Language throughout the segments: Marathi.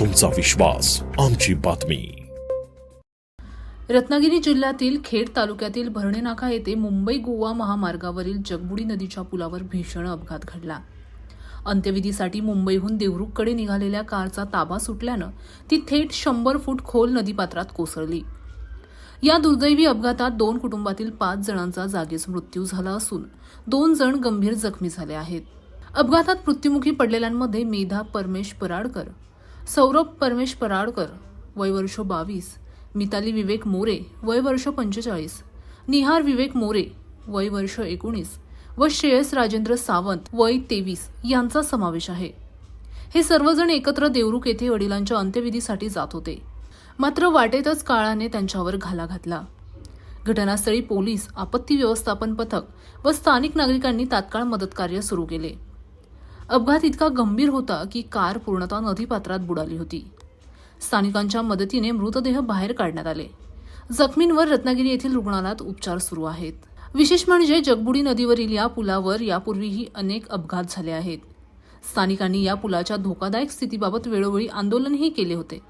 तुमचा विश्वास आमची बातमी. रत्नागिरी जिल्ह्यातील खेड तालुक्यातील भरणेनाका येथे मुंबई गोवा महामार्गावरील जगबुडी नदीच्या पुलावर भीषण अपघात घडला. अंत्यविधीसाठी मुंबईहून देवरुखकडे निघालेल्या कारचा ताबा सुटल्यानं ती थेट शंभर फूट खोल नदीपात्रात कोसळली. या दुर्दैवी अपघातात दोन कुटुंबातील पाच जणांचा जागीच मृत्यू झाला असून दोन जण गंभीर जखमी झाले आहेत. अपघातात मृत्युमुखी पडलेल्यांमध्ये मेधा परमेश पराडकर सौरभ परमेश पराडकर वय वर्ष बावीस मिताली विवेक मोरे वय वर्ष पंचेचाळीस निहार विवेक मोरे वय वर्ष एकोणीस व श्रेयस राजेंद्र सावंत वय तेवीस यांचा समावेश आहे. हे सर्वजण एकत्र देवरुख येथे वडिलांच्या अंत्यविधीसाठी जात होते. मात्र वाटेतच काळाने त्यांच्यावर घाला घातला. घटनास्थळी पोलीस आपत्ती व्यवस्थापन पथक व स्थानिक नागरिकांनी तात्काळ मदतकार्य सुरू केले. अपघात इतका गंभीर होता की कार पूर्णतः नदीपात्रात बुडाली होती. स्थानिकांच्या मदतीने मृतदेह बाहेर काढण्यात आले. जखमींवर रत्नागिरी येथील रुग्णालयात उपचार सुरू आहेत. विशेष म्हणजे जगबुडी नदीवरील या पुलावर यापूर्वीही अनेक अपघात झाले आहेत. स्थानिकांनी या पुलाच्या धोकादायक स्थितीबाबत वेळोवेळी आंदोलनही केले होते.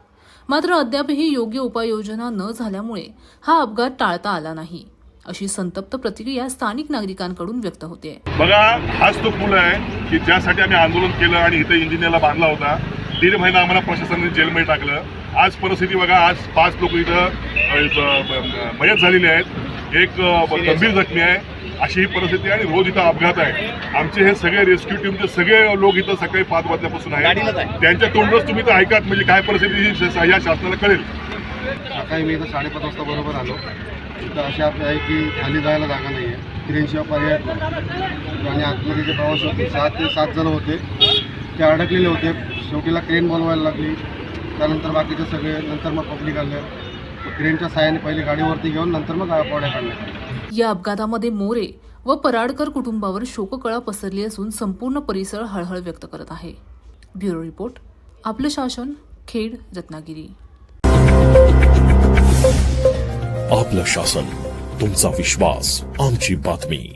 मात्र अद्यापही योग्य उपाययोजना न झाल्यामुळे हा अपघात टाळता आला नाही. अशी संतप्त प्रतिक्रिया स्थानिक नागरिकांकडून व्यक्त होते. बघा हाच तो पूल आहे की ज्यासाठी आम्ही आंदोलन केलं आणि इथं इंजिनियरला बांधला होता. दीड महिना आम्हाला प्रशासनाने जेलमध्ये टाकलं. आज परिस्थिती बघा आज पाच लोक इथं मयत झालेले आहेत. एक गंभीर जखमी आहे. अशी ही परिस्थिती आहे आणि रोज इथं अपघात आहे. आमचे हे सगळे रेस्क्यू टीमचे सगळे लोक इथं सकाळी पाच वाजल्यापासून आहेत. त्यांच्या तोंडच तुम्ही तर ऐकात. म्हणजे काय परिस्थिती श- या शासनाला कळेल. सकाळी मी इथं साडेपाच वाजता बरोबर आलो. इथं असे आपली आहे की खाली जायला जागा नाही आहे क्रेनशिवाय पर्याय आणि आतमध्ये जे प्रवास होते सात ते सात जण होते. ते अडकलेले होते. शेवटीला क्रेन बोलवायला लागली. त्यानंतर बाकीचे सगळे नंतर मग पब्लिक आले. क्रेनच्या साहाय्याने पहिले गाडीवरती घेऊन नंतर मग पावड्या काढल्या या अपघातामध्ये मोरे व पराडकर कुटुंबावर शोककळा पसरली असून संपूर्ण परिसर हळहळ व्यक्त करत आहे. ब्युरो रिपोर्ट आपलं शासन खेड रत्नागिरी. आपलं शासन तुमचा विश्वास आमची बातमी.